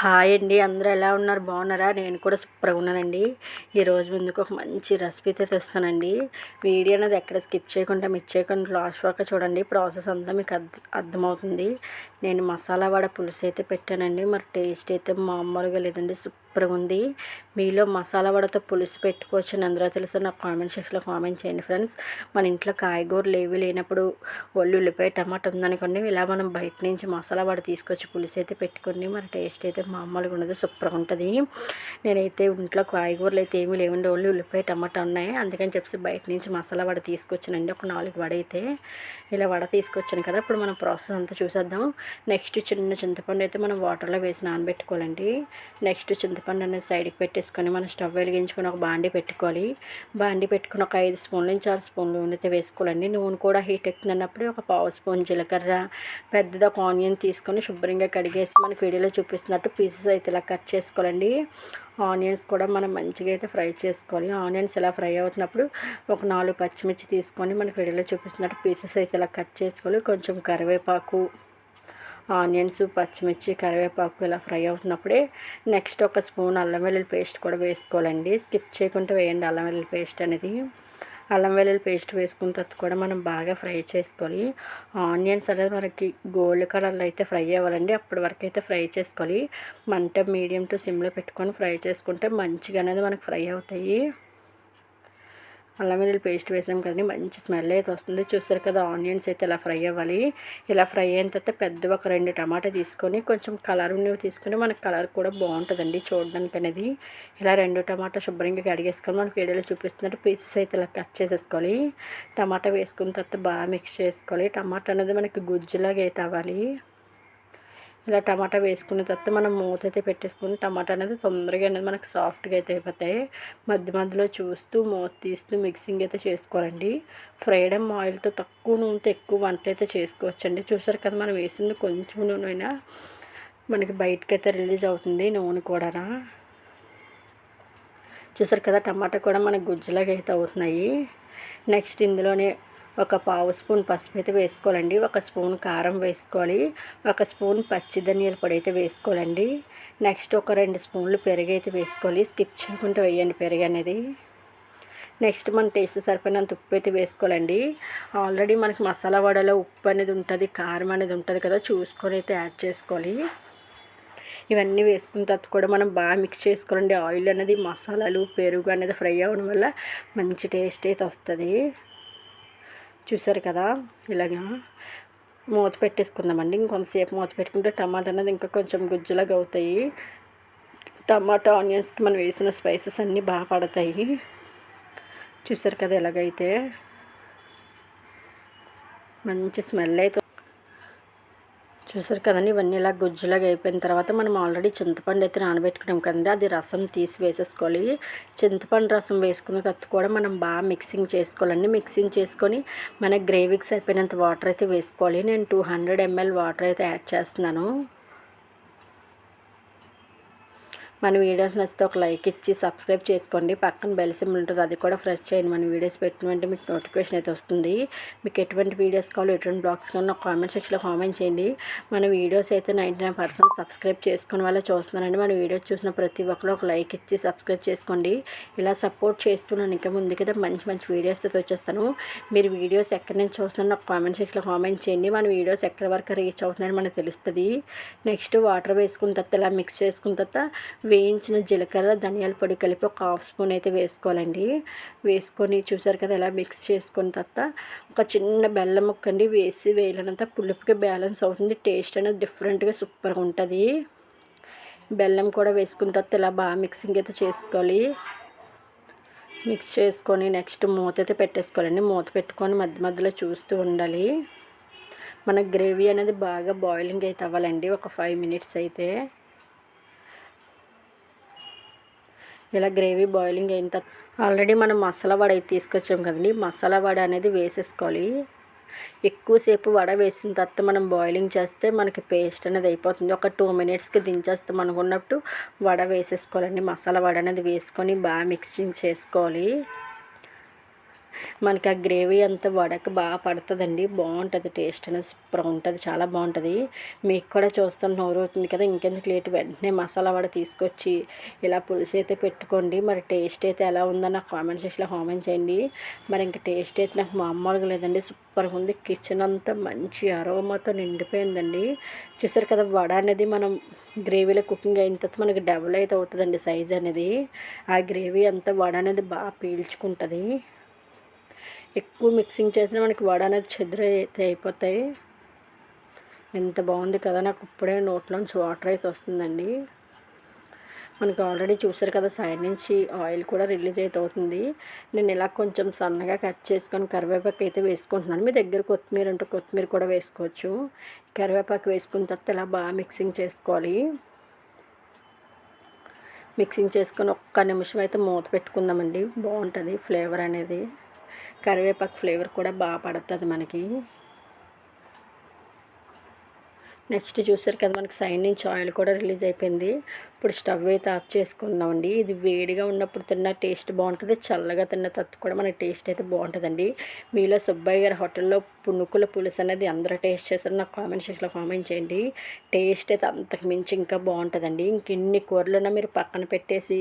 Hi అండి. అందరూ ఎలా ఉన్నారు? బాగున్నారా? నేను కూడా సూపర్గా ఉన్నానండి. ఈరోజు ముందుకు ఒక మంచి రెసిపీ అయితే తెస్తానండి. వీడియో అనేది ఎక్కడ స్కిప్ చేయకుండా మిస్ చేయకుండా లాస్ట్ వరకు చూడండి. ప్రాసెస్ అంతా మీకు అర్థమవుతుంది. నేను మసాలా వడ పులుసు అయితే పెట్టానండి. మరి టేస్ట్ అయితే మామూలుగా లేదండి. సూపర్గా ఉంది. మీలో మసాలా వడతో పులుసు పెట్టుకోవచ్చు అని అందరూ తెలుసు నాకు కామెంట్ సెక్షన్లో కామెంట్ చేయండి ఫ్రెండ్స్. మన ఇంట్లో కాయగూరలు ఏవి లేనప్పుడు ఒళ్ళు ఉల్లిపాయ టమాటా ఉందనుకోండి ఇలా మనం బయట నుంచి మసాలా వడ తీసుకొచ్చి పులుసు అయితే పెట్టుకోండి. మరి టేస్ట్ అయితే మామూలుగా ఉండదు సూపర్గా ఉంటుంది. నేనైతే ఇంట్లో కాయగూరలు అయితే ఏమీ లేవండి ఓన్లీ ఉల్లిపాయ టమాటా ఉన్నాయి. అందుకని చెప్పి బయట నుంచి మసాలా వడ తీసుకొచ్చానండి ఒక నాలుగు వడ అయితే. ఇలా వడ తీసుకొచ్చాను కదా ఇప్పుడు మనం ప్రాసెస్ అంతా చూసేద్దాం. నెక్స్ట్ చిన్న చింతపండు అయితే మనం వాటర్లో వేసి నానబెట్టుకోవాలండి. నెక్స్ట్ చింతపండు అనేది సైడ్కి పెట్టేసుకొని మనం స్టవ్ వెలిగించుకొని ఒక బాండి పెట్టుకోవాలి. బాండి పెట్టుకుని ఒక ఐదు స్పూన్లు నుంచి ఆరు స్పూన్లు నూనె అయితే వేసుకోవాలండి. నూనె కూడా హీట్ ఎక్కుతున్నప్పుడు ఒక పావు స్పూన్ జీలకర్ర పెద్దది ఒక ఆనియన్ తీసుకొని శుభ్రంగా కడిగేసి మనకి వీడియోలో చూపిస్తున్నట్టు పీసెస్ అయితే ఇలా కట్ చేసుకోవాలండి. ఆనియన్స్ కూడా మనం మంచిగా అయితే ఫ్రై చేసుకోవాలి. ఆనియన్స్ ఇలా ఫ్రై అవుతున్నప్పుడు ఒక నాలుగు పచ్చిమిర్చి తీసుకొని మనకి వీడియోలో చూపిస్తున్నట్టు పీసెస్ అయితే ఇలా కట్ చేసుకోవాలి. కొంచెం కరివేపాకు ఆనియన్స్ పచ్చిమిర్చి కరివేపాకు ఇలా ఫ్రై అవుతున్నప్పుడే నెక్స్ట్ ఒక స్పూన్ అల్లం వెల్లుల్లి పేస్ట్ కూడా వేసుకోవాలండి. స్కిప్ చేయకుండా వేయండి అల్లం వెల్లుల్లి పేస్ట్ అనేది. అల్లం వెల్లుల్లి పేస్ట్ వేసుకున్న తర్వాత కూడా మనం బాగా ఫ్రై చేసుకోవాలి ఆనియన్స్ అనేది మనకి గోల్డ్ కలర్లో అయితే ఫ్రై అవ్వాలండి. అప్పటి వరకు అయితే ఫ్రై చేసుకోవాలి మంట మీడియం టు సిమ్లో పెట్టుకొని ఫ్రై చేసుకుంటే మంచిగా అనేది మనకు ఫ్రై అవుతాయి. అల్లం వెల్లుల్లి పేస్ట్ వేసాం కదండి మంచి స్మెల్ అయితే వస్తుంది. చూస్తారు కదా ఆనియన్స్ అయితే ఇలా ఫ్రై అవ్వాలి. ఇలా ఫ్రై అయిన తర్వాత పెద్ద ఒక రెండు టమాటా తీసుకొని కొంచెం కలర్ ఉన్నవి తీసుకొని మనకు కలర్ కూడా బాగుంటుందండి చూడడానికి అనేది. ఇలా రెండు టమాటా శుభ్రంగా కడిగేసుకొని మనకి వీడియోలో చూపిస్తున్నట్టు పీసెస్ అయితే ఇలా కట్ చేసేసుకోవాలి. టమాటా వేసుకున్న తర్వాత బాగా మిక్స్ చేసుకోవాలి. టమాటా అనేది మనకి గుజ్జులాగా అయితే అవ్వాలి. ఇలా టమాటా వేసుకున్న తర్వాత మనం మూత అయితే పెట్టేసుకుని టమాటా అనేది తొందరగా అనేది మనకు సాఫ్ట్గా అయితే అయిపోతాయి. మధ్య మధ్యలో చూస్తూ మూత తీస్తూ మిక్సింగ్ అయితే చేసుకోవాలండి. ఫ్రైడమ్ ఆయిల్తో తక్కువ నూనెతో ఎక్కువ వంట అయితే చేసుకోవచ్చండి. చూసారు కదా మనం వేసింది కొంచెం నూనె అయినా మనకి బయటకు అయితే రిలీజ్ అవుతుంది నూనె కూడా చూసారు కదా టమాటా కూడా మనకు గుజ్జులాగా అయితే అవుతున్నాయి. నెక్స్ట్ ఇందులోనే ఒక పావు స్పూన్ పసుపు అయితే వేసుకోవాలండి ఒక స్పూన్ కారం వేసుకోవాలి ఒక స్పూన్ పచ్చి ధనియాల పొడి అయితే వేసుకోవాలండి. నెక్స్ట్ ఒక రెండు స్పూన్లు పెరుగు అయితే వేసుకోవాలి స్కిప్ చేయకుండా వేయండి పెరుగు అనేది. నెక్స్ట్ మన టేస్ట్ సరిపోయినంత ఉప్పు అయితే వేసుకోవాలండి. ఆల్రెడీ మనకి మసాలా వడలో ఉప్పు అనేది ఉంటుంది కారం అనేది ఉంటుంది కదా చూసుకొని అయితే యాడ్ చేసుకోవాలి. ఇవన్నీ వేసుకున్న తర్వాత కూడా మనం బాగా మిక్స్ చేసుకోవాలండి. ఆయిల్ అనేది మసాలాలు పెరుగు అనేది ఫ్రై అవ్వడం వల్ల మంచి టేస్ట్ అయితే వస్తుంది. చూసారు కదా ఇలాగా మూత పెట్టేసుకుందామండి. ఇంకొంతసేపు మూత పెట్టుకుంటే టమాటా అనేది ఇంకా కొంచెం గుజ్జులాగా అవుతాయి. టమాటా ఆనియన్స్కి మనం వేసిన స్పైసెస్ అన్నీ బాగా పడతాయి. చూసారు కదా ఎలాగైతే? మంచి స్మెల్ అయితే చూసారు కదండి ఇవన్నీ ఇలా గుజ్జులాగా అయిపోయిన తర్వాత మనం ఆల్రెడీ చింతపండు అయితే నానబెట్టుకున్నాం కదండి అది రసం తీసి వేసేసుకోవాలి. చింతపండు రసం వేసుకున్న తర్వాత కూడా మనం బాగా మిక్సింగ్ చేసుకోవాలండి. మిక్సింగ్ చేసుకొని మన గ్రేవీకి సరిపోయినంత వాటర్ అయితే వేసుకోవాలి. నేను టూ హండ్రెడ్ ఎంఎల్ వాటర్ అయితే యాడ్ చేస్తున్నాను. మన వీడియోస్ నచ్చితే ఒక లైక్ ఇచ్చి సబ్స్క్రైబ్ చేసుకోండి. పక్కన బెల్ సింబల్ ఉంటుంది అది కూడా ఫ్రెష్ చేయండి. మన వీడియోస్ పెట్టినట్టు మీకు నోటిఫికేషన్ అయితే వస్తుంది. మీకు ఎటువంటి వీడియోస్ కావాలో ఎటువంటి బ్లాగ్స్ కావాలో నాకు కామెంట్ సెక్షన్లో కామెంట్ చేయండి. మన వీడియోస్ అయితే నైంటీ నైన్ పర్సెంట్ సబ్స్క్రైబ్ చేసుకుని వల్ల చూస్తున్నానండి మన వీడియోస్ చూసిన ప్రతి ఒక్కరు ఒక లైక్ ఇచ్చి సబ్స్క్రైబ్ చేసుకోండి. ఇలా సపోర్ట్ చేస్తున్నాను. ఇంకా ముందు కదా మంచి మంచి వీడియోస్ అయితే వచ్చేస్తాను. మీరు వీడియోస్ ఎక్కడి నుంచి చూస్తున్నారో నాకు కామెంట్ సెక్షన్లో కామెంట్ చేయండి. మన వీడియోస్ ఎక్కడి వరకు రీచ్ అవుతుందని మనకు తెలుస్తుంది. నెక్స్ట్ వాటర్ వేసుకున్న తర్వాత ఇలా మిక్స్ చేసుకున్న తర్వాత వేయించిన జీలకర్ర ధనియాల పొడి కలిపి ఒక హాఫ్ స్పూన్ అయితే వేసుకోవాలండి. వేసుకొని చూసారు కదా ఎలా మిక్స్ చేసుకున్న తర్వాత ఒక చిన్న బెల్లం ముక్కండి వేసి వేయలేనంత పులుపుకి బ్యాలెన్స్ అవుతుంది. టేస్ట్ అనేది డిఫరెంట్గా సూపర్గా ఉంటుంది. బెల్లం కూడా వేసుకున్న తర్వాత ఇలా బాగా మిక్సింగ్ అయితే చేసుకోవాలి. మిక్స్ చేసుకొని నెక్స్ట్ మూత అయితే పెట్టేసుకోవాలండి. మూత పెట్టుకొని మధ్య మధ్యలో చూస్తూ ఉండాలి. మన గ్రేవీ అనేది బాగా బాయిలింగ్ అయితే అవ్వాలండి. ఒక ఫైవ్ మినిట్స్ అయితే. ఇలా గ్రేవీ బాయిలింగ్ అయిన తర్వాత ఆల్రెడీ మనం మసాలా వడ అయితే తీసుకొచ్చాం కదండి. మసాలా వడ అనేది వేసేసుకోవాలి. ఎక్కువసేపు వడ వేసిన తర్వాత మనం బాయిలింగ్ చేస్తే మనకి పేస్ట్ అనేది అయిపోతుంది. ఒక టూ మినిట్స్కి దించేస్తాం అనుకున్నప్పుడు వడ వేసేసుకోవాలండి. మసాలా వడ అనేది వేసుకొని బాగా మిక్సింగ్ చేసుకోవాలి. మనకి ఆ గ్రేవీ అంతా వడక బాగా పడుతుందండి. బాగుంటుంది టేస్ట్ అనేది సూపర్ ఉంటుంది చాలా బాగుంటుంది. మీకు కూడా చూస్తాను నోరు అవుతుంది కదా ఇంకెందుకు లేట్? వెంటనే మసాలా వడ తీసుకొచ్చి ఇలా పులుసు అయితే పెట్టుకోండి. మరి టేస్ట్ అయితే ఎలా ఉందో నాకు కామెంట్ సెక్షన్లో కామెంట్ చేయండి. మరి ఇంకా టేస్ట్ అయితే నాకు మామూలుగా లేదండి సూపర్గా ఉంది కిచెన్ అంతా మంచి అరోమాతో నిండిపోయిందండి. చూసారు కదా వడ అనేది మనం గ్రేవీలో కుకింగ్ అయిన తర్వాత మనకి డబుల్ అయితే అవుతుందండి సైజ్ అనేది. ఆ గ్రేవీ అంతా వడ అనేది బాగా పీల్చుకుంటుంది. ఎక్కువ మిక్సింగ్ చేసినా మనకి వడ అనేది చెద్ర అయితే అయిపోతాయి. ఎంత బాగుంది కదా! నాకు ఇప్పుడే నోట్లోంచి వాటర్ అయితే వస్తుందండి. మనకు ఆల్రెడీ చూసారు కదా సైడ్ నుంచి ఆయిల్ కూడా రిలీజ్ అయితే అవుతుంది. నేను ఇలా కొంచెం సన్నగా కట్ చేసుకొని కరివేపాకు అయితే వేసుకుంటున్నాను. మీ దగ్గర కొత్తిమీర ఉంటే కొత్తిమీర కూడా వేసుకోవచ్చు. కరివేపాకు వేసుకున్న తర్వాత ఇలా బాగా మిక్సింగ్ చేసుకోవాలి. మిక్సింగ్ చేసుకొని ఒక్క నిమిషం అయితే మూత పెట్టుకుందామండి. బాగుంటుంది ఫ్లేవర్ అనేది. కరివేపాకు ఫ్లేవర్ కూడా బాగా పడుతుంది మనకి. నెక్స్ట్ చూసారు కదా మనకి సైడ్ నుంచి ఆయిల్ కూడా రిలీజ్ అయిపోయింది. ఇప్పుడు స్టవ్ అయితే ఆఫ్ చేసుకున్నామండి ఇది వేడిగా ఉన్నప్పుడు తిన్న టేస్ట్ బాగుంటుంది. చల్లగా తిన్న తత్తు కూడా మన టేస్ట్ అయితే బాగుంటుందండి. మీలో సుబ్బయ్య గారి హోటల్లో పునుకుల పులుసు అనేది అందరూ టేస్ట్ చేస్తారు. నాకు కామెంట్ సెక్షన్లో కామెంట్ చేయండి. టేస్ట్ అయితే అంతకు మించి ఇంకా బాగుంటుందండి. ఇంకెన్ని కూరలున్నా మీరు పక్కన పెట్టేసి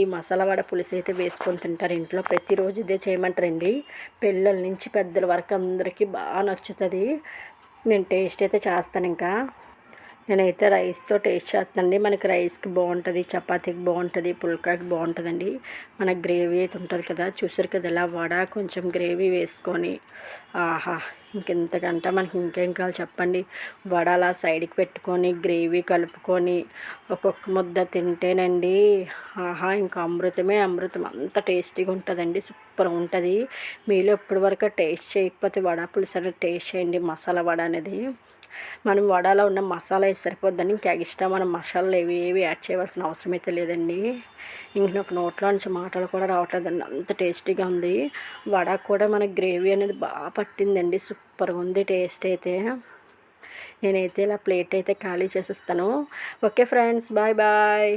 ఈ మసాలా వడ పులుసు అయితే వేసుకొని తింటారు. ఇంట్లో ప్రతిరోజు ఇదే చేయమంటారండి. పిల్లల నుంచి పెద్దల వరకు అందరికీ బాగా నచ్చుతుంది. నేను టేస్ట్ అయితే చేస్తాను ఇంకా. నేనైతే రైస్తో టేస్ట్ చేస్తానండి. మనకి రైస్కి బాగుంటుంది చపాతీకి బాగుంటుంది పుల్కాకి బాగుంటుందండి. మన గ్రేవీ అయితే ఉంటుంది కదా చూసారు కదా ఇలా వడ కొంచెం గ్రేవీ వేసుకొని ఆహా ఇంకెంతకంటే మనకి ఇంకేం కావాలి చెప్పండి. వడ అలా సైడ్కి పెట్టుకొని గ్రేవీ కలుపుకొని ఒక్కొక్క ముద్ద తింటేనండి ఆహా ఇంకా అమృతమే అమృతం. అంత టేస్టీగా ఉంటుందండి సూపర్ ఉంటుంది. మీలో ఎప్పటివరకు టేస్ట్ చేయకపోతే వడ పులుసు అనేది టేస్ట్ చేయండి మసాలా వడ అనేది. మనం వడలో ఉన్న మసాలా వేసి సరిపోద్దని ఇంకా ఎక్స్ట్రా మనం మసాలాలు ఏవి ఏవి యాడ్ చేయవలసిన అవసరం అయితే లేదండి. ఇంక నాకు నోట్లో నుంచి మాటలు కూడా రావట్లేదండి. అంత టేస్టీగా ఉంది. వడ కూడా మన గ్రేవీ అనేది బాగా పట్టిందండి. సూపర్గా ఉంది టేస్ట్ అయితే. నేనైతే ఇలా ప్లేట్ అయితే ఖాళీ చేసేస్తాను. Okay friends bye bye.